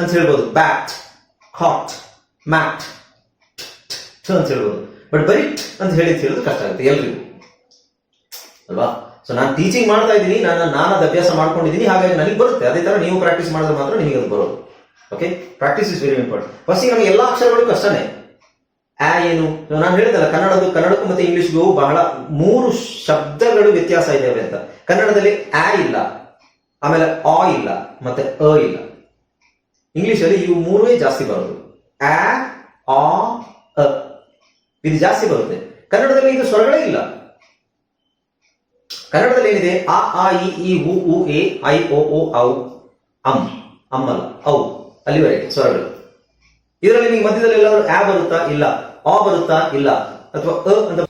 ಅಂತ ಹೇಳ್ಬೋದು. ಬ್ಯಾಟ್ ಕಾಟ್ ಮ್ಯಾಟ್ ಅಂತ ಹೇಳ್ಬೋದು. ಬಟ್ ಬರೀ ಅಂತ ಹೇಳಿ ಹೇಳೋದು ಕಷ್ಟ ಆಗುತ್ತೆ ಎಲ್ರಿಗೂ. ಅಲ್ವಾ? ಸೊ ನಾನು ಟೀಚಿಂಗ್ ಮಾಡ್ತಾ ಇದ್ದೀನಿ, ನಾನು ನಾನು ಅದು ಅಭ್ಯಾಸ ಮಾಡ್ಕೊಂಡಿದ್ದೀನಿ, ಹಾಗಾಗಿ ನನಗೆ ಬರುತ್ತೆ. ಅದೇ ತರ ನೀವು ಪ್ರಾಕ್ಟೀಸ್ ಮಾಡಿದ್ರೆ ಮಾತ್ರ ನಿಮಗೆ ಅದು ಬರೋದು. Okay practice is very important first ನಮಗೆ ಎಲ್ಲ ಅಕ್ಷರಗಳು ಕಷ್ಟನೇ. ಆ ಏನು? ನಾನು ಹೇಳಿದಲ್ಲ ಕನ್ನಡದ ಕನ್ನಡಕ್ಕೂ ಮತ್ತೆ ಇಂಗ್ಲಿಷ್ಗೂ ಬಹಳ ಮೂರು ಶಬ್ದಗಳು ವ್ಯತ್ಯಾಸ ಇದ್ದಾವೆ ಅಂತ. ಕನ್ನಡದಲ್ಲಿ ಆ ಇಲ್ಲ, ಆಮೇಲೆ ಆ ಇಲ್ಲ, ಮತ್ತೆ ಅ ಇಲ್ಲ. ಇಂಗ್ಲಿಷಲ್ಲಿ ಇವು ಮೂರೇ ಜಾಸ್ತಿ ಬರೋದು. ಆ ಆ, ಅ. ಇದು ಜಾಸ್ತಿ ಬರುತ್ತೆ. ಕನ್ನಡದಲ್ಲಿ ಇದು ಸ್ವರಗಳೇ ಇಲ್ಲ. ಕನ್ನಡದಲ್ಲಿ ಏನಿದೆ? ಆ ಆ ಇ ಇ ಉ ಉ, ಎ, ಐ, ಓ ಓ, ಔ, ಅಂ, ಅಮ್ಮಲ್ಲ, ಔ ಅಲ್ಲಿವರೆಗೆ ಸ್ವರಗಳು. ಇದರಲ್ಲಿ ನಿಮಗೆ ಮಧ್ಯದಲ್ಲಿ ಎಲ್ಲಾದರೂ ಆ ಬರುತ್ತಾ, ಇಲ್ಲ, ಆ ಬರುತ್ತಾ, ಇಲ್ಲ, ಅಥವಾ ಅ ಅಂತ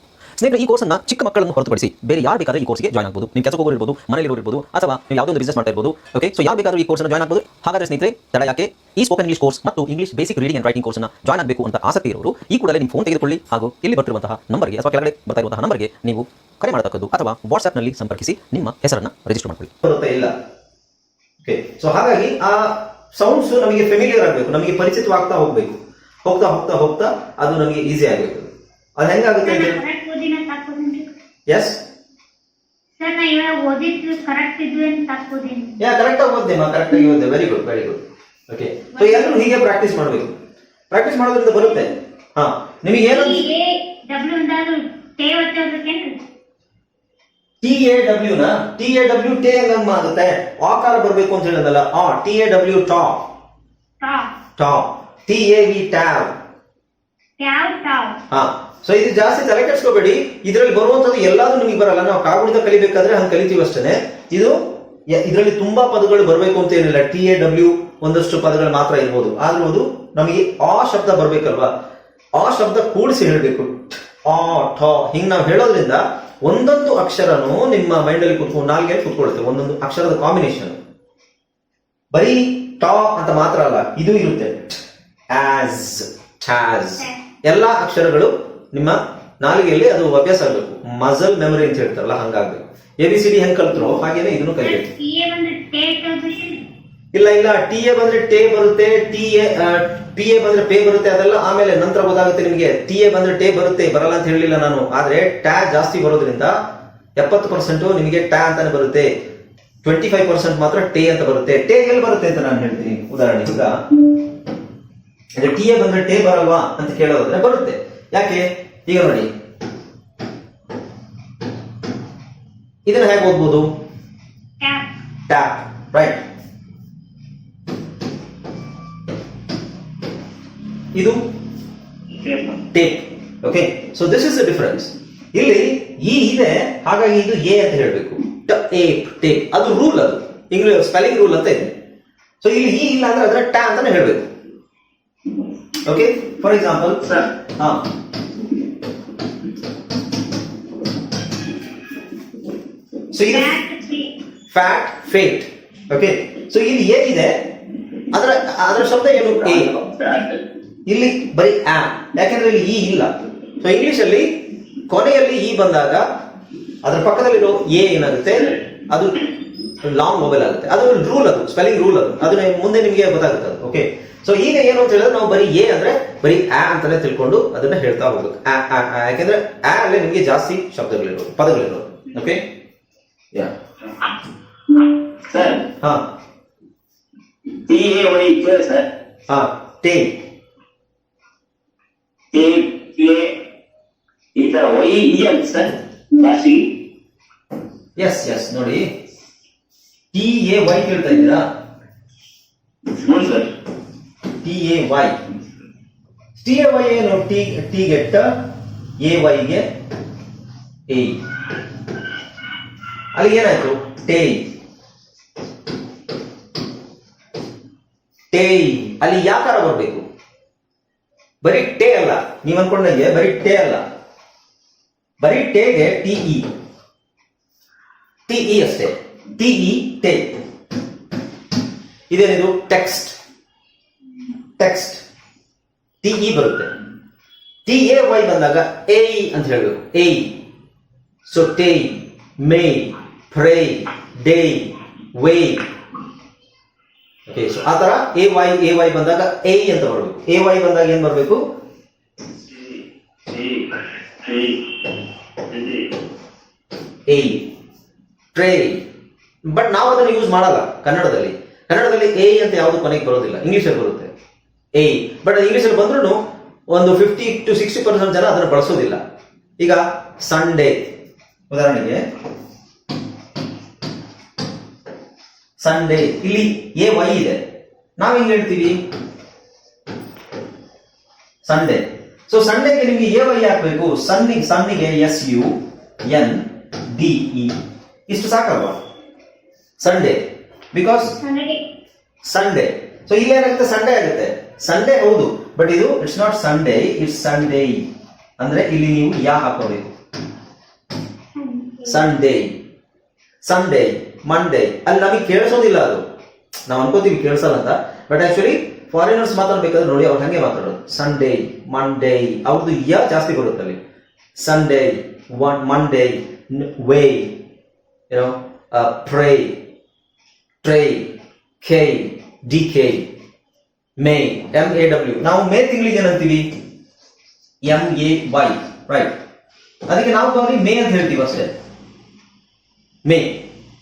ಸ್ನೇಹಿತರೆ ಈ ಕೋರ್ಸ್ನ ಚಿಕ್ಕ ಮಕ್ಕಳನ್ನು ಹೊರತುಪಡಿಸಿ ಬೇರೆ ಯಾರು ಬೇಕಾದ್ರೆ ಈ ಕೋರ್ಸ್ಗೆ ಜಾಯ್ನ್ ಆಗಬಹುದು ನೀವು ಕೆಲಸ ಹೋಗೋರು ಇರ್ಬೋದು ಮನೆಯಲ್ಲಿ ಇರ್ಬೋದು ಅಥವಾ ನೀವು ಯಾವುದೋ ಒಂದು ಬಿಸ್ನೆಸ್ ಮಾಡ್ತಾ ಇರಬಹುದು ಓಕೆ ಸೊ ಯಾರು ಬೇಕಾದ್ರೂ ಈ ಕೋರ್ಸ್ ಜಾಯ್ನ್ ಆಗಬಹುದು ಹಾಗಾದ್ರೆ ಸ್ನೇಹಿತರೆ ತಡ ಯಾಕೆ? ಈ ಸ್ಪೋಕನ್ ಇಂಗ್ಲಿಷ್ ಕೋರ್ಸ್ ಮತ್ತು English basic reading and writing ಕೋರ್ಸ್ನ ಜಾಯ್ನ್ ಆಗಬೇಕು ಅಂತ ಆಸಕ್ತಿ ಇರೋರು ಈ ಕೂಡಲೇ ನಿಮ್ಮ ಫೋನ್ ತೆಗೆದುಕೊಳ್ಳಿ. ಹಾಗೂ ಇಲ್ಲಿ ಬರ್ತಿರುವಂತಹ ನಂಬರ್ಗೆ ಅಥವಾ ಕೆಳಗಡೆ ಬರ್ತಾ ಇರುವಂತಹ ನಂಬರ್ಗೆ ನೀವು ಕರೆ ಮಾಡತಕ್ಕದ್ದು ಅಥವಾ ವಾಟ್ಸ್ಆಪ್ನಲ್ಲಿ ಸಂಪರ್ಕಿಸಿ ನಿಮ್ಮ ಹೆಸರನ್ನ ರಿಜಿಸ್ಟರ್ ಮಾಡ್ಕೊಳ್ಳಿ. ಇಲ್ಲ? ಓಕೆ ಸೊ ಹಾಗಾಗಿ ಆ ಸೌಂಡ್ಸ್ ನಮಗೆ ಫೆಮಿಲಿಯರ್ ಆಗಬೇಕು ನಮಗೆ ಪರಿಚಿತವಾಗ್ತಾ ಹೋಗ್ಬೇಕು. ಹೋಗ್ತಾ ಹೋಗ್ತಾ ಹೋಗ್ತಾ ಅದು ನಮಗೆ ಈಸಿ ಆಗಬೇಕು. ಅದು ಹೆಂಗಾಗುತ್ತೆ ಸರ್, ನಾ ಕರೆಕ್ಟ್ ಓದಿನ ತಕ್ಕೋದೇನ್ರಿ ಎಸ್ ಸರ್ ನಾ ಇವಾಗ ಓದಿದ್ದು ಕರೆಕ್ಟ್ ಇದ್ವಿ ಅಂತ ಯಾ ಕರೆಕ್ಟ್ ಆಗಿ ಓದ್ದೆ ಕರೆಕ್ಟ್ ಆಗಿ ಓದ್ದೆ very good very good okay so ಎಲ್ಲರೂ ಹೀಗೆ ಪ್ರಾಕ್ಟೀಸ್ ಮಾಡಬೇಕು. ಪ್ರಾಕ್ಟೀಸ್ ಮಾಡೋದ್ರಿಂದ ಬರುತ್ತೆ. ಹಾ ನಿಮಗೆ ಏನು ಎ ಡಬ್ಲ್ಯೂ ಟೇ ಟಿ ಎ ಡಬ್ಲ್ಯೂ ನ? ಟಿ ಎ ಡಬ್ಲ್ಯೂ ಟೇ ನಮ್ಮ ಆಗುತ್ತೆ ಆಕಾರ ಬರಬೇಕು ಅಂತ ಹೇಳಿದಲ್ಲ ಆ ಟಿ ಎ ಡಬ್ಲ್ಯೂ ಟಾ ಟಾ ಟಿ ಎ ವಿ ಟ್ಯಾಬ್ ಟ್ಯಾವ್ ಟಾವ್ ಹಾ. ಸೊ ಇದು ಜಾಸ್ತಿ ತಲೆ ಕೆಡ್ಸ್ಕೋಬೇಡಿ. ಇದರಲ್ಲಿ ಬರುವಂತದ್ದು ಎಲ್ಲಾದ್ರೂ ನಿಮಗೆ ಬರಲ್ಲ. ನಾವು ಕಾಗುಣಿತ ಕಲಿಬೇಕಾದ್ರೆ ಹಂಗೆ ಕಲಿತೀವಿ ಅಷ್ಟೇ ಇದು ಇದರಲ್ಲಿ ತುಂಬಾ ಪದಗಳು ಬರಬೇಕು ಅಂತ ಏನಿಲ್ಲ. ಟಿ ಎ ಡಬ್ಲ್ಯೂ ಒಂದಷ್ಟು ಪದಗಳು ಮಾತ್ರ ಇರ್ಬೋದು. ಆದ್ರೂ ಅದು ನಮಗೆ ಆ ಶಬ್ದ ಬರಬೇಕಲ್ವಾ? ಆ ಶಬ್ದ ಕೂಡಿಸಿ ಹೇಳಬೇಕು. ಆ ಠ. ಹಿಂಗ್ ನಾವು ಹೇಳೋದ್ರಿಂದ ಒಂದೊಂದು ಅಕ್ಷರನು ನಿಮ್ಮ ಮೈಂಡ್ ಅಲ್ಲಿ ಕುತ್ಕೊಂಡು ನಾಲ್ಗೆ ಕುತ್ಕೊಳ್ಳುತ್ತೆ ಒಂದೊಂದು ಅಕ್ಷರದ ಕಾಂಬಿನೇಷನ್ ಬರೀ ಟ ಅಂತ ಮಾತ್ರ ಅಲ್ಲ ಇದು ಇರುತ್ತೆ. ಆಸ್ ಟ್ಯಾಸ್ ಎಲ್ಲ ಅಕ್ಷರಗಳು ನಿಮ್ಮ ನಾಲಿಗೆಯಲ್ಲಿ ಅದು ಅಭ್ಯಾಸ ಆಗಬೇಕು ಮಜಲ್ ಮೆಮೊರಿ ಅಂತ ಹೇಳ್ತಾರಲ್ಲ ಹಂಗಾಗ್ಬೇಕು ಎ ಬಿ ಸಿ ಡಿ ಹೆಂಗ್ ಕಲ್ತ್ರೋ ಹಾಗೇನೆ ಇದನ್ನು ಕಲಿಬೇಕು ಟಿ ಟೇ ಇಲ್ಲ ಇಲ್ಲ ಟಿ ಎ ಬಂದ್ರೆ ಟೇ ಬರುತ್ತೆ ಟಿ ಎ ಪಿ ಎ ಬಂದ್ರೆ ಪೇ ಬರುತ್ತೆ ಅದೆಲ್ಲ ಆಮೇಲೆ ನಂತರ ಗೊತ್ತಾಗುತ್ತೆ ನಿಮಗೆ ಟಿ ಎ ಬಂದ್ರೆ ಟೇ ಬರುತ್ತೆ ಬರಲ್ಲ ಅಂತ ಹೇಳಲಿಲ್ಲ ನಾನು ಆದ್ರೆ ಟ್ಯಾ ಜಾಸ್ತಿ ಬರೋದ್ರಿಂದ ಎಪ್ಪತ್ತು ಪರ್ಸೆಂಟ್ ನಿಮಗೆ ಟ್ಯಾ ಅಂತಾನೆ ಬರುತ್ತೆ ಟ್ವೆಂಟಿ ಫೈವ್ ಪರ್ಸೆಂಟ್ ಮಾತ್ರ ಟೇ ಅಂತ ಬರುತ್ತೆ ಟೇ ಎಲ್ಲಿ ಬರುತ್ತೆ ಅಂತ ನಾನು ಹೇಳ್ತೀನಿ ಉದಾಹರಣೆ ಈಗ ಈಗ ಟಿ ಎ ಬಂದ್ರೆ ಟೇ ಬರಲ್ವಾ ಅಂತ ಕೇಳೋದ್ರೆ ಬರುತ್ತೆ ಯಾಕೆ? ಈಗ ನೋಡಿ. ಇದನ್ನ ಹೇಗೆ ಓದ್ಬೋದು? ಟ್ಯಾಪ್ ರೈಟ್ ಇದು? Tape okay so this is the difference ಇಲ್ಲಿ ಈ ಇದೆ. ಹಾಗಾಗಿ ಇದು ಎ ಅಂತ ಹೇಳಬೇಕು. ಟೇಪ್ ಟೇಪ್ ಅದು ರೂಲ್ ಅದು. ಇಂಗ್ಲಿಷ್ ಸ್ಪೆಲ್ಲಿಂಗ್ ರೂಲ್ ಅಂತ ಇದೆ. ಸೊ ಇಲ್ಲಿ ಈ ಇಲ್ಲ ಅಂದ್ರೆ ಅದರ ಟ್ಯಾ ಅಂತಾನೆ ಹೇಳಬೇಕು. ಓಕೆ ಫಾರ್ ಎಕ್ಸಾಂಪಲ್ ಸರ್ ಹಾ ಸೊ ಇದು ಫ್ಯಾಟ್ ಫೇಟ್ ಓಕೆ ಸೊ ಇಲ್ಲಿ ಏನಿದೆ ಅದರ ಅದರ ಶಬ್ದ ಏನು? ಎ ಇಲ್ಲಿ ಬರೀ ಆ. ಯಾಕೆಂದ್ರೆ ಇಲ್ಲಿ ಈ ಇಲ್ಲ. ಸೊ ಇಂಗ್ಲಿಷ್ ಅಲ್ಲಿ ಕೊನೆಯಲ್ಲಿ ಇ ಬಂದಾಗ ಅದರ ಪಕ್ಕದಲ್ಲಿರೋ ಎ ಏನಾಗುತ್ತೆ? ಅದು ಲಾಂಗ್ ಮೊಬೈಲ್ ಆಗುತ್ತೆ. ಅದು ರೂಲ್ ಅದು ಸ್ಪೆಲ್ಲಿಂಗ್ ರೂಲ್ ಅದು. ಅದು ನಿಮ್- ಮುಂದೆ ನಿಮಗೆ ಗೊತ್ತಾಗುತ್ತೆ ಓಕೆ ಸೊ ಈಗ ಏನು ಅಂತ ಹೇಳಿದ್ರೆ ನಾವು ಬರೀ ಎ ಅಂದ್ರೆ ಬರೀ ಆ ಅಂತಾನೆ ತಿಳ್ಕೊಂಡು ಅದನ್ನ ಹೇಳ್ತಾ ಹೋಗ್ಬೇಕು. ಆ, ಆ, ಯಾಕೆಂದ್ರೆ ಆ ಅಲ್ಲಿ ನಿಮಗೆ ಜಾಸ್ತಿ ಶಬ್ದಗಳಿರೋದು ಪದಗಳಿರೋದು ಓಕೆ ಯಾ ಸರ್. ಹಾ. T A Y K sir? ಹಾ ಟೇ ಎ ಎ ವೈ ಇ ಅಂತ ಸರ್? ಜಾಸ್ತಿ. ಎಸ್ ಎಸ್ ನೋಡಿ. ಟಿ ಎ ವೈ ಕೇಳ್ತಾ ಇದ್ದೀರಾ? ಹ್ಞೂ sir. A Y T A Y ಏನು? ಟಿ ಟ ಎ ವೈಗೆ ಎ ಅಲ್ಲಿ ಏನಾಯ್ತು? ಟೇ ಟೇ ಅಲ್ಲಿ ಯಾಕಾರ ಬರಬೇಕು? ಬರೀ ಟೇ ಅಲ್ಲ. ನೀವ್ ಅನ್ಕೊಂಡಂಗೆ ಬರೀ ಟೇ ಅಲ್ಲ. ಬರೀ ಟೇಗೆ ಟಿಇ ಟಿಇ ಅಷ್ಟೇ. ಟಿಇ ಟೇ ಇದೇನಿದು? ಟೆಕ್ಸ್ಟ್ ಟೆಕ್ಸ್ಟ್ ಇ ಬರುತ್ತೆ. ಟಿ ಎ ವೈ ಬಂದಾಗ ಎ ಅಂತ ಹೇಳಬೇಕು. A so tea may fray day way so ಆ ಥರ ಎ ವೈ ಎ ವೈ ಬಂದಾಗ ಎ ಅಂತ ಬರಬೇಕು. ಎ ವೈ ಬಂದಾಗ ಏನ್ ಬರಬೇಕು? ಎ ಟ್ರೇ ಬಟ್ ನಾವು ಅದನ್ನು ಯೂಸ್ ಮಾಡಲ್ಲ ಕನ್ನಡದಲ್ಲಿ. ಕನ್ನಡದಲ್ಲಿ ಎ ಅಂತ ಯಾವುದು ಕೊನೆಗೆ ಬರೋದಿಲ್ಲ. ಇಂಗ್ಲೀಷಲ್ಲಿ ಬರುತ್ತೆ. ಎ ಬಟ್ ಇಂಗ್ಲಿಷಲ್ಲಿ ಬಂದ್ರೂ ಒಂದು ಫಿಫ್ಟಿ ಟು ಸಿಕ್ಸ್ಟಿ ಪರ್ಸೆಂಟ್ ಜನ ಅದನ್ನು ಬಳಸೋದಿಲ್ಲ. ಈಗ ಸಂಡೇ ಉದಾಹರಣೆಗೆ ಸಂಡೇ ಇಲ್ಲಿ ಎ ವೈ ಇದೆ. ನಾವ್ ಹೆಂಗ್ ಹೇಳ್ತೀವಿ? ಸಂಡೇ ಸೊ ಸಂಡೇಗೆ ನಿಮ್ಗೆ ಎ ವೈ ಹಾಕ್ಬೇಕು. Sunny ಸನ್ನಿಗೆ S U N D E ಇಷ್ಟು ಸಾಕಲ್ವಾ? ಸಂಡೇ ಬಿಕಾಸ್ ಸಂಡೇ ಸೊ ಇಲ್ಲಿ ಏನಾಗುತ್ತೆ? ಸಂಡೇ ಆಗುತ್ತೆ. ಸಂಡೇ ಹೌದು ಬಟ್ ಇದು it's not Sunday it's Sunday ಅಂದ್ರೆ ಇಲ್ಲಿ ನೀವು ಯಾ ಹಾಕೋಬೇಕು? ಸಂಡೇ ಸಂಡೇ ಮಂಡೇ ಅಲ್ಲಿ ನಮಗೆ ಕೇಳಿಸೋದಿಲ್ಲ ಅದು. ನಾವು ಅನ್ಕೋತೀವಿ ಕೇಳಿಸಲ್ಲ ಅಂತ. ಬಟ್ ಆಕ್ಚುಲಿ ಫಾರಿನರ್ಸ್ ಮಾತಾಡ್ಬೇಕಾದ್ರೆ ನೋಡಿ ಅವ್ರು ಹಂಗೆ ಮಾತಾಡೋದು. ಸಂಡೇ ಮಂಡೇ ಅವ್ರದ್ದು ಯ ಜಾಸ್ತಿ ಬರುತ್ತೆ ಅಲ್ಲಿ. ಸಂಡೇ ಒನ್ ಮಂಡೇ ವೇ ಏನೋ pray try K D K May M A W ನಾವು ಮೇ ತಿಂಗಳಿಗೆ ಏನಂತೀವಿ? ಎಂ ಎ ವೈ ರೈಟ್ ಅದಕ್ಕೆ ನಾವು ಗಮನಿ ಮೇ ಅಂತ ಹೇಳ್ತೀವಿ ಅಷ್ಟೇ. ಮೇ.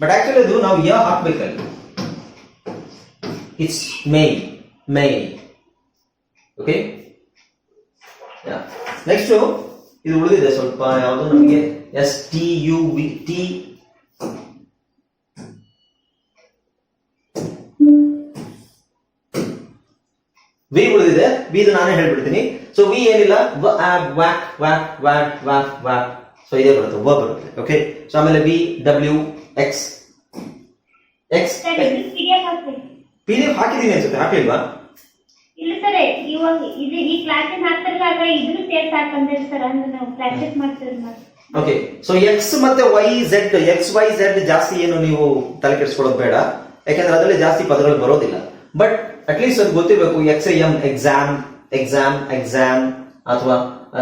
ಬಟ್ ಆಕ್ಚುಲಿ ಅದು ನಾವು ಯ ಹಾಕ್ಬೇಕಲ್ಲಿ? It's May May okay next ಇದು ಉಳಿದಿದೆ ಸ್ವಲ್ಪ ಯಾವುದು ನಮಗೆ? S T U V T V ಉಳಿದಿದೆ. ವಿ ಇದು ನಾನೇ ಹೇಳ್ಬಿಡ್ತೀನಿ. ಸೊ ವಿ ಏನಿಲ್ಲ ವ್ಯಾಕ್ ವ್ಯಾಕ್ ವ್ಯಾಕ್ ವ್ಯಾಕ್ ವ್ಯಾಕ್ ಸೊ ಇದೇ ಬರುತ್ತೆ. ವ ಬರುತ್ತೆ. ಓಕೆ ಸೊ ಆಮೇಲೆ V W X X P D F ಹಾಕಿದೀನಿ ಅನ್ಸುತ್ತೆ. ಹಾಕಿಲ್ವಾ? ಇಲ್ಲ ಸರ್ ಇವಾಗ ಇದು ಈ ಕ್ಲಾಸಿನ ಹಾಕ್ತಿರ್ಲಾಗ ಇದನ್ನು ಸೇರ್ಸಿ ಹಾಕಂದ್ರೆ ಸರ್ ಅಂದ್ರೆ ನಾವು ಪ್ರಾಕ್ಟೀಸ್ ಮಾಡ್ತೀವಿ ಓಕೆ ಸೊ ಎಕ್ಸ್ ಮತ್ತೆ Y Z X Y Z ಜಾಸ್ತಿ ಏನು ನೀವು ತಲೆ ಕೆಡಿಸ್ಕೊಳ್ಳೋದು ಬೇಡ. ಯಾಕಂದ್ರೆ ಅದರಲ್ಲಿ ಜಾಸ್ತಿ ಪದಗಳು ಬರೋದಿಲ್ಲ. ಬಟ್ ಅಟ್ಲೀಸ್ಟ್ ಅದು ಗೊತ್ತಿರಬೇಕು X M exam exam exam ಅಥವಾ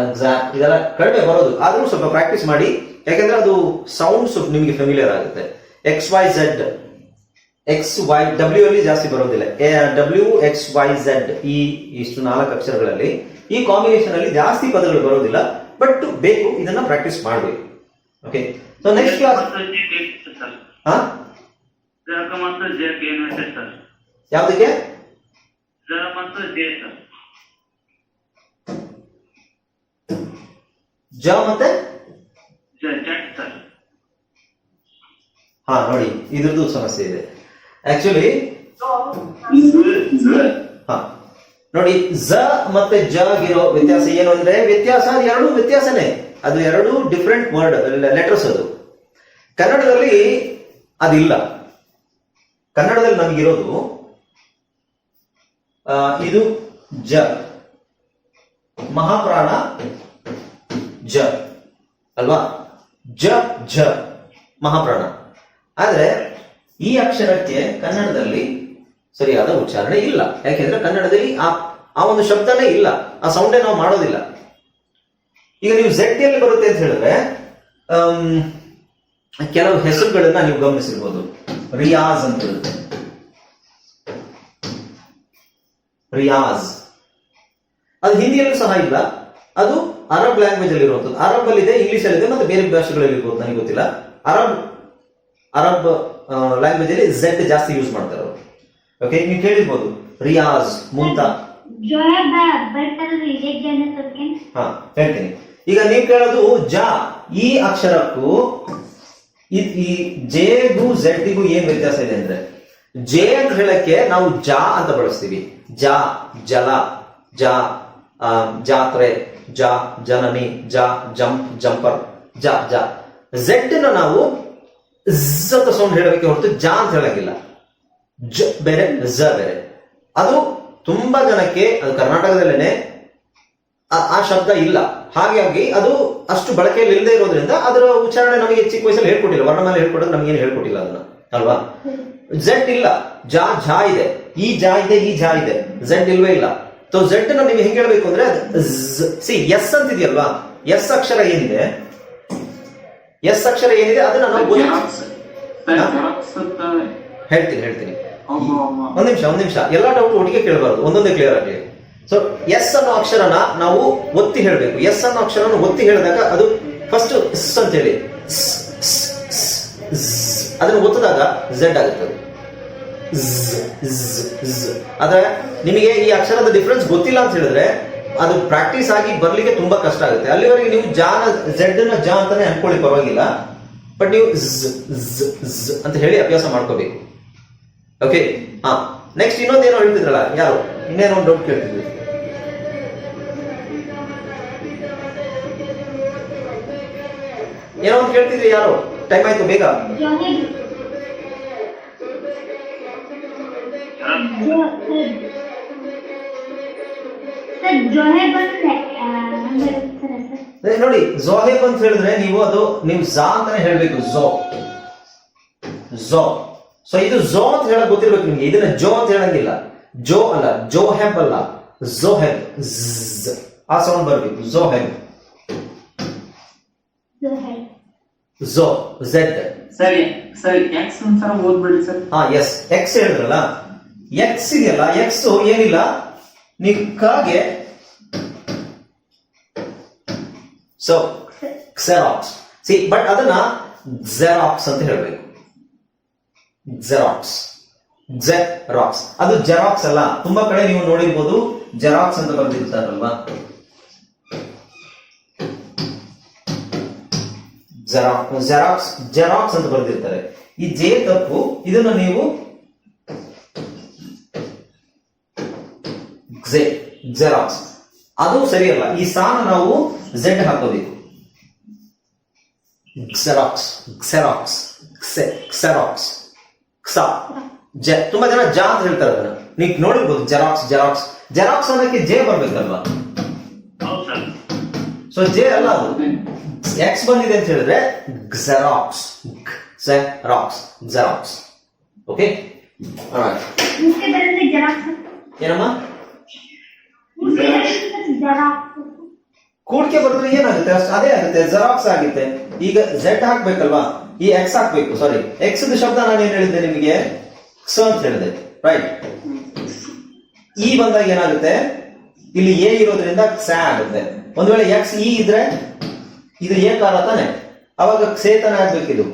ಎಕ್ಸಾಮ್ ಇದೆಲ್ಲ ಕಡಿಮೆ ಬರೋದು. ಆದ್ರೂ ಸ್ವಲ್ಪ ಪ್ರಾಕ್ಟೀಸ್ ಮಾಡಿ. ಯಾಕಂದ್ರೆ ಅದು ಸೌಂಡ್ಸ್ ನಿಮಗೆ ಫೆಮಿಲಿಯರ್ ಆಗುತ್ತೆ. X Y Z X Y W ಅಲ್ಲಿ ಜಾಸ್ತಿ ಬರೋದಿಲ್ಲ. ಡಬ್ಲ್ಯೂ ಎಕ್ಸ್ ವೈ ಝೆಡ್ ಈ ಇಷ್ಟು ನಾಲ್ಕು ಅಕ್ಷರಗಳಲ್ಲಿ. ಈ ಕಾಂಬಿನೇಷನ್ ಅಲ್ಲಿ ಜಾಸ್ತಿ ಪದಗಳು ಬರೋದಿಲ್ಲ. ಬಟ್ ಬೇಕು ಇದನ್ನ ಪ್ರಾಕ್ಟೀಸ್ ಮಾಡಬೇಕು. ಓಕೆ ಸೊ ನೆಕ್ಸ್ಟ್ ಕ್ಲಾಸ್ ಯಾವ್ದಕ್ಕೆ? ಮತ್ತು ಜೆ ಸರ್ ಜ ಮತ್ತೆ? ಜ ಜೆಟ್ ಸರ್ ಹಾ ನೋಡಿ ಇದ್ರದ್ದು ಸಮಸ್ಯೆ ಇದೆ. ಆಕ್ಚುಲಿ ಹಾ ನೋಡಿ ಝ ಮತ್ತೆ ಜ ಇರೋ ವ್ಯತ್ಯಾಸ ಏನು ಅಂದ್ರೆ ವ್ಯತ್ಯಾಸ ಎರಡು ವ್ಯತ್ಯಾಸನೇ. ಅದು ಎರಡು ಡಿಫ್ರೆಂಟ್ ವರ್ಡ್ ಲೆಟರ್ಸ್ ಅದು. ಕನ್ನಡದಲ್ಲಿ ಅದಿಲ್ಲ. ಕನ್ನಡದಲ್ಲಿ ನಮಗಿರೋದು ಇದು ಜ. ಮಹಾಪ್ರಾಣ ಜ. ಅಲ್ವಾ? ಜ ಜ. ಮಹಾಪ್ರಾಣ. ಆದ್ರೆ ಈ ಅಕ್ಷರಕ್ಕೆ ಕನ್ನಡದಲ್ಲಿ ಸರಿಯಾದ ಉಚ್ಚಾರಣೆ ಇಲ್ಲ. ಯಾಕೆಂದ್ರೆ ಕನ್ನಡದಲ್ಲಿ ಆ ಆ ಒಂದು ಶಬ್ದನೇ ಇಲ್ಲ. ಆ ಸೌಂಡೇ ನಾವು ಮಾಡೋದಿಲ್ಲ. ಈಗ ನೀವು ಝೆಡ್ ಎಲ್ಲಿ ಬರುತ್ತೆ ಅಂತ ಹೇಳಿದ್ರೆ ಕೆಲವು ಹೆಸರುಗಳನ್ನ ನೀವು ಗಮನಿಸಿರ್ಬೋದು. ರಿಯಾಜ್ ಅಂತ ಇರುತ್ತೆ. ರಿಯಾಜ್. ಅದು ಹಿಂದಿಯಲ್ಲೂ ಸಹ ಇಲ್ಲ. ಅದು ಅರಬ್ ಲ್ಯಾಂಗ್ವೇಜ್ ಅಲ್ಲಿ ಇರುವಂತದ್ದು ಅರಬ್ ಅಲ್ಲಿ ಇದೆ ಇಂಗ್ಲಿಷ್ ಅಲ್ಲಿ ಇದೆ ಮತ್ತೆ ಬೇರೆ ಭಾಷೆಗಳಲ್ಲಿ ಇರ್ಬೋದು ನನಗೆ ಗೊತ್ತಿಲ್ಲ. ಅರಬ್ ಅರಬ್ ಲ್ಯಾಂಗ್ವೇಜ್ ಅಲ್ಲಿ ಝೆಡ್ ಜಾಸ್ತಿ ಯೂಸ್ ಮಾಡ್ತಾರೆ ಅವರು. ಓಕೆ ನೀವು ಕೇಳಿರ್ಬೋದು. ರಿಯಾಜ್ ಮುಂತಾ. ಹಾ ಹೇಳ್ತೀನಿ. ಈಗ ನೀವು ಕೇಳೋದು ಜ ಈ ಅಕ್ಷರಕ್ಕೂ ಈ ಜೆಗೂ ಝೆಡ್ಗೂ ಏನ್ ವ್ಯತ್ಯಾಸ ಇದೆ ಅಂದ್ರೆ? ಜೆ ಅಂತ ಹೇಳಕ್ಕೆ ನಾವು ಜಾ ಅಂತ ಬಳಸ್ತೀವಿ. ಜಾ, ಜಲ, ಜಾ ಜಾತ್ರೆ, ಜಾ, ಜನನಿ, ಜಾ ಜಂಪ್ ಜಂಪರ್, ಜಾ ಜಾ. ಝೆಡ್ನ ನಾವು ಝ ಅಂತ ಸೌಂಡ್ ಹೇಳಬೇಕೆ ಹೊರತು ಜಾ ಅಂತ ಹೇಳಂಗಿಲ್ಲ. ಜ ಬೇರೆ, ಝ ಬೇರೆ. ಅದು ತುಂಬಾ ಜನಕ್ಕೆ, ಅದು ಕರ್ನಾಟಕದಲ್ಲೇನೆ ಆ- ಆ ಶಬ್ದ ಇಲ್ಲ. ಹಾಗಾಗಿ ಅದು ಅಷ್ಟು ಬಳಕೆಯಲ್ಲಿ ಇಲ್ಲದೆ ಇರೋದ್ರಿಂದ ಅದರ ಉಚ್ಚಾರಣೆ ನಮಗೆ ಚಿಕ್ಕ ವಯಸ್ಸಲ್ಲಿ ಹೇಳ್ಕೊಟ್ಟಿಲ್ಲ. ವರ್ಣಮಾಲೆ ಹೇಳ್ಕೊಡೋದು ನಮಗೇನು ಹೇಳ್ಕೊಟ್ಟಿಲ್ಲ ಅದನ್ನ. ಅಲ್ವಾ? ಝೆಡ್ ಇಲ್ಲ ಜಾ ಝಾ ಇದೆ. ಈ ಜಾ ಇದೆ ಈ ಜಾ ಇದೆ. ಝೆಡ್ ಇಲ್ವೇ ಇಲ್ಲ. ಸೊ ಝೆಡ್ನ ನೀವು ಹೆಂಗೆ ಹೇಳ್ಬೇಕು ಅಂದ್ರೆ ಸಿ ಎಸ್ ಅಂತಿದೆಯಲ್ವಾ? ಎಸ್ ಅಕ್ಷರ ಏನಿದೆ? ಎಸ್ ಅಕ್ಷರ ಏನಿದೆ? ಅದನ್ನ ನಾವು ಹೇಳ್ತೀನಿ ಹೇಳ್ತೀನಿ. ಒಂದ್ ನಿಮಿಷ ಒಂದ್ ನಿಮಿಷ. ಎಲ್ಲಾ ಡೌಟ್ ಒಟ್ಟಿಗೆ ಕೇಳಬಾರ್ದು. ಒಂದೊಂದೇ ಕ್ಲಿಯರ್ ಆಗಲಿ ಸೊ ಎಸ್ ಅನ್ನೋ ಅಕ್ಷರನ ನಾವು ಒತ್ತಿ ಹೇಳಬೇಕು. ಎಸ್ ಅನ್ನೋ ಅಕ್ಷರನ ಒತ್ತಿ ಹೇಳಿದಾಗ ಅದು ಫಸ್ಟ್ ಸ್ ಅಂತ ಹೇಳಿ. ಅದನ್ನ ಒತ್ತಿದಾಗ ಝೆಡ್ ಆಗುತ್ತೆ ಆದರೆ ನಿಮಗೆ ಈ ಅಕ್ಷರದ ಡಿಫ್ರೆನ್ಸ್ ಗೊತ್ತಿಲ್ಲ ಅಂತ ಹೇಳಿದ್ರೆ ಅದು ಪ್ರಾಕ್ಟೀಸ್ ಆಗಿ ಬರ್ಲಿಕ್ಕೆ ತುಂಬಾ ಕಷ್ಟ ಆಗುತ್ತೆ. ಅಲ್ಲಿವರೆಗೆ ನೀವು ಜಾನ ಝೆಡ್ನ ಜಾ ಅಂತಾನೆ ಅನ್ಕೊಳ್ಳಿ ಪರವಾಗಿಲ್ಲ. ಬಟ್ ನೀವು ಝ್ ಅಂತ ಹೇಳಿ ಅಭ್ಯಾಸ ಮಾಡ್ಕೋಬೇಕು. ಓಕೆ ಹಾ. ನೆಕ್ಸ್ಟ್ ಇನ್ನೊಂದೇನೋ ಹೇಳ್ತಿದ್ರಲ್ಲ ಯಾರು? ಇನ್ನೇನೋ ಒಂದು ಡೌಟ್ ಕೇಳ್ತಿದ್ವಿ. ಏನೋ ಒಂದು ಕೇಳ್ತಿದ್ರಿ ಯಾರು? ಟೈಮ್ ಆಯ್ತು ಬೇಗ ಜೊಹೆಬ್ ಸರ್ ಜೊಹೆಬ್ ಅಂದ್ರೆ ಆ, ಅಂದ್ರೆ ಸರ್ ಸರ್ ಅದೇ ನೋಡಿ ಝೋಹೆಬ್ ಅಂತ ಹೇಳಿದ್ರೆ ನೀವು ಅದು ನೀವು ಝಾ ಅಂತಾನೆ ಹೇಳ್ಬೇಕು ಝೋ ಝೋ ಸೊ ಇದು ಝೋ ಅಂತ ಹೇಳಕ್ ಗೊತ್ತಿರ್ಬೇಕು ನಿಮ್ಗೆ. ಇದನ್ನ ಜೋ ಅಂತ ಹೇಳಂಗಿಲ್ಲ. ಜೋ ಅಲ್ಲ ಜೋ ಹೆಬ್ ಅಲ್ಲ. ಝೋ ಹೆಬ್ ಝ್. ಆ ಸೌಂಡ್ ಬರ್ಬೇಕು. ಝೋ ಹೆಬ್ ಜೊಹೆಬ್ ಝೋ ಝೆಡ್. ಸರಿ ಸರಿ ಎಕ್ಸ್ ಒಂದ್ಸಲ ಓದ್ಬಿಡಿ ಸರ್. ಹಾ ಎಸ್. ಎಕ್ಸ್ ಹೇಳಿದ್ರಲ್ಲ ಎಕ್ಸ್ ಇದೆಯಲ್ಲ ಎಕ್ಸ್ ಏನಿಲ್ಲ ನೀವು ಕಾಗೆ ಸೊ ಕ್ಸೆರಾಕ್ಸ್ ಸಿ ಬಟ್ ಅದನ್ನ ಜೆರಾಕ್ಸ್ ಅಂತ ಹೇಳಬೇಕು. ಜೆರಾಕ್ಸ್ ಜೆರಾಕ್ಸ್ ಅದು ಜೆರಾಕ್ಸ್ ಅಲ್ಲ. ತುಂಬಾ ಕಡೆ ನೀವು ನೋಡಿರ್ಬೋದು ಜೆರಾಕ್ಸ್ ಅಂತ ಬರೆದಿರ್ತಾರಲ್ವಾ? ಜೆರಾಕ್ಸ್ ಜೆರಾಕ್ಸ್ ಜೆರಾಕ್ಸ್ ಅಂತ ಬರೆದಿರ್ತಾರೆ. ಈ ಜೆ ತಪ್ಪು ಇದನ್ನು ನೀವು ಜೆರಾಕ್ಸ್ ಅದು ಸರಿಯಲ್ಲ. ಈ ಸಾನ ನಾವು ಝೆಡ್ ಹಾಕೋಬೇಕು. ಕ್ಸೆರಾಕ್ಸ್ ಕ್ಸೆರಾಕ್ಸ್ ಕ್ಸೆ ಕ್ಸೆರಾಕ್ಸ್ ಕ್ಸಾ ಜೆ ತುಂಬಾ ಜನ ಜಾ ಅಂತ ಹೇಳ್ತಾರೆ ಅದನ್ನ. ನೀವು ನೋಡಿರ್ಬೋದು ಜೆರಾಕ್ಸ್ ಜೆರಾಕ್ಸ್ ಜೆರಾಕ್ಸ್ ಅನ್ನಕ್ಕೆ ಜೆ ಬರ್ಬೇಕಲ್ವಾ? ಸೊ ಜೆ ಅಲ್ಲ ಅದು. ಎಕ್ಸ್ ಬಂದಿದೆ ಅಂತ ಹೇಳಿದ್ರೆ ಜೆರಾಕ್ಸ್ ಜೆರಾಕ್ಸ್ ಜೆರಾಕ್ಸ್ ಓಕೆ ಏನಮ್ಮ? ಕೂಡಿಕೆ ಬರೆದ್ರೆ ಏನಾಗುತ್ತೆ? ಅದೇ ಆಗುತ್ತೆ. ಜೆರಾಕ್ಸ್ ಆಗುತ್ತೆ. ಈಗ ಝೆಡ್ ಹಾಕ್ಬೇಕಲ್ವಾ? ಈ ಎಕ್ಸ್ ಹಾಕ್ಬೇಕು ಸಾರಿ ಎಕ್ಸ್ ಶಬ್ದ ನಾನು ಏನ್ ಹೇಳಿದ್ದೆ ನಿಮಗೆ? ಕ್ಸ ಅಂತ ಹೇಳಿದೆ. ರೈಟ್ ಇ ಬಂದಾಗ ಏನಾಗುತ್ತೆ? ಇಲ್ಲಿ ಎ ಇರೋದ್ರಿಂದ ಕ್ಸ ಆಗುತ್ತೆ. ಒಂದ್ ವೇಳೆ ಎಕ್ಸ್ ಇ ಇದ್ರೆ ಇದು ಏಕಾಲ ತಾನೆ? ಅವಾಗ ಕ್ಷೇತನ ತಾನೆ ಆಗ್ಬೇಕಿದು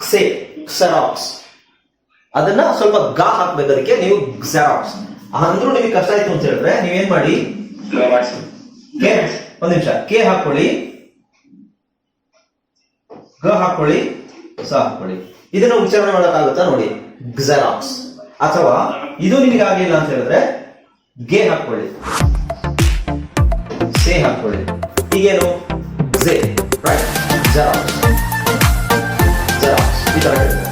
ಕ್ಸೆ ಕ್ಸರಾಕ್ಸ್ ಅದನ್ನ ಸ್ವಲ್ಪ ಗಾ ಹಾಕ್ಬೇಕು ಅದಕ್ಕೆ, ನೀವು ಕ್ಸರಾಕ್ಸ್ ಅಂದ್ರೂ ನಿಮಗೆ ಕಷ್ಟ ಆಯ್ತು ಅಂತ ಹೇಳಿದ್ರೆ ನೀವೇನ್ ಮಾಡಿ? ಕೆ, ಒಂದ್ ನಿಮಿಷ. ಕೆ ಹಾಕೊಳ್ಳಿ ಗ ಹಾಕೊಳ್ಳಿ ಸ ಹಾಕೊಳ್ಳಿ ಇದನ್ನ ಉಚ್ಚಾರಣೆ ಮಾಡೋಕ್ಕಾಗುತ್ತಾ ನೋಡಿ. ಗ್ಜೆರಾಕ್ಸ್ ಅಥವಾ ಇದು ನಿಮಗೆ ಆಗಿಲ್ಲ ಅಂತ ಹೇಳಿದ್ರೆ ಗೆ ಹಾಕೊಳ್ಳಿ ಸೇ ಹಾಕೊಳ್ಳಿ ಈಗೇನು ಝೆ ರೈಟ್ ಜೆರಾಕ್ಸ್ ಜೆರಾಕ್ಸ್ ಈ ತರ ಹೇಳ್ತಾರೆ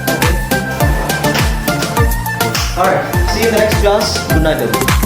Alright, see you in the next class. Good night, everyone.